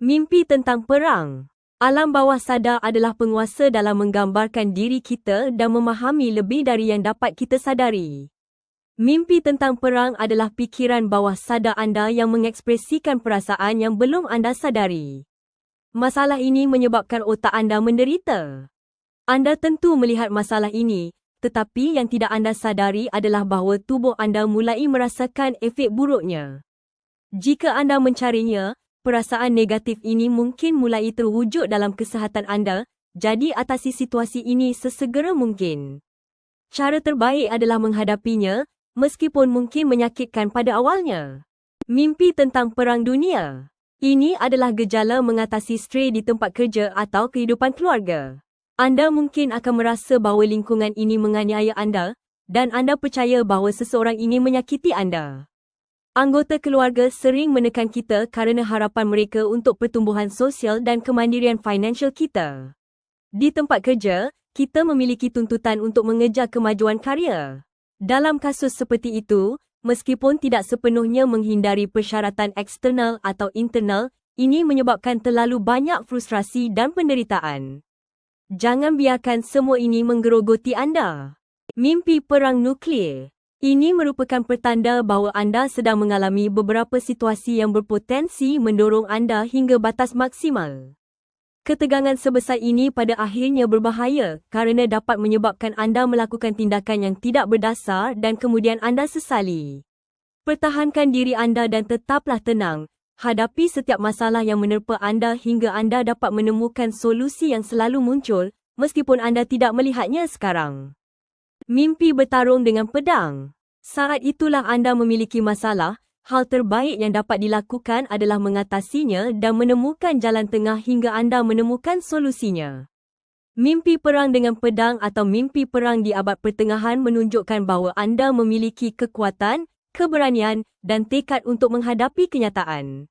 Mimpi tentang perang. Alam bawah sadar adalah penguasa dalam menggambarkan diri kita dan memahami lebih dari yang dapat kita sadari. Mimpi tentang perang adalah fikiran bawah sadar anda yang mengekspresikan perasaan yang belum anda sadari. Masalah ini menyebabkan otak anda menderita. Anda tentu melihat masalah ini, tetapi yang tidak anda sadari adalah bahawa tubuh anda mulai merasakan efek buruknya. Jika anda mencarinya, perasaan negatif ini mungkin mulai terwujud dalam kesihatan anda, jadi atasi situasi ini sesegera mungkin. Cara terbaik adalah menghadapinya, meskipun mungkin menyakitkan pada awalnya. Mimpi tentang perang dunia. Ini adalah gejala mengatasi stres di tempat kerja atau kehidupan keluarga. Anda mungkin akan merasa bahawa lingkungan ini menganiaya anda dan anda percaya bahawa seseorang ini menyakiti anda. Anggota keluarga sering menekan kita kerana harapan mereka untuk pertumbuhan sosial dan kemandirian finansial kita. Di tempat kerja, kita memiliki tuntutan untuk mengejar kemajuan karya. Dalam kasus seperti itu, meskipun tidak sepenuhnya menghindari persyaratan eksternal atau internal, ini menyebabkan terlalu banyak frustrasi dan penderitaan. Jangan biarkan semua ini menggerogoti anda. Mimpi perang nuklear. Ini merupakan pertanda bahawa anda sedang mengalami beberapa situasi yang berpotensi mendorong anda hingga batas maksimal. Ketegangan sebesar ini pada akhirnya berbahaya kerana dapat menyebabkan anda melakukan tindakan yang tidak berdasar dan kemudian anda sesali. Pertahankan diri anda dan tetaplah tenang, Hadapi setiap masalah yang menerpa anda hingga anda dapat menemukan solusi yang selalu muncul, meskipun anda tidak melihatnya sekarang. Mimpi bertarung dengan pedang. Saat itulah anda memiliki masalah, hal terbaik yang dapat dilakukan adalah mengatasinya dan menemukan jalan tengah hingga anda menemukan solusinya. Mimpi perang dengan pedang atau mimpi perang di abad pertengahan menunjukkan bahawa anda memiliki kekuatan, keberanian dan tekad untuk menghadapi kenyataan.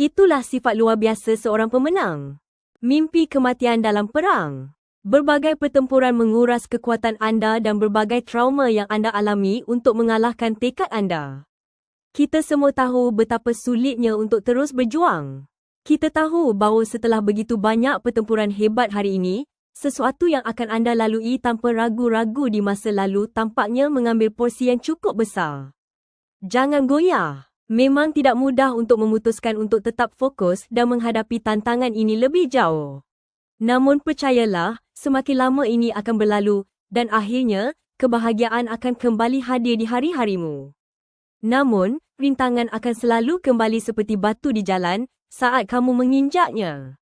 Itulah sifat luar biasa seorang pemenang. Mimpi kematian dalam perang. Berbagai pertempuran menguras kekuatan anda dan berbagai trauma yang anda alami untuk mengalahkan tekad anda. Kita semua tahu betapa sulitnya untuk terus berjuang. Kita tahu bahawa setelah begitu banyak pertempuran hebat hari ini, sesuatu yang akan anda lalui tanpa ragu-ragu di masa lalu tampaknya mengambil porsi yang cukup besar. Jangan goyah. Memang tidak mudah untuk memutuskan untuk tetap fokus dan menghadapi tantangan ini lebih jauh. Namun percayalah, semakin lama ini akan berlalu dan akhirnya, kebahagiaan akan kembali hadir di hari-harimu. Namun, rintangan akan selalu kembali seperti batu di jalan saat kamu menginjaknya.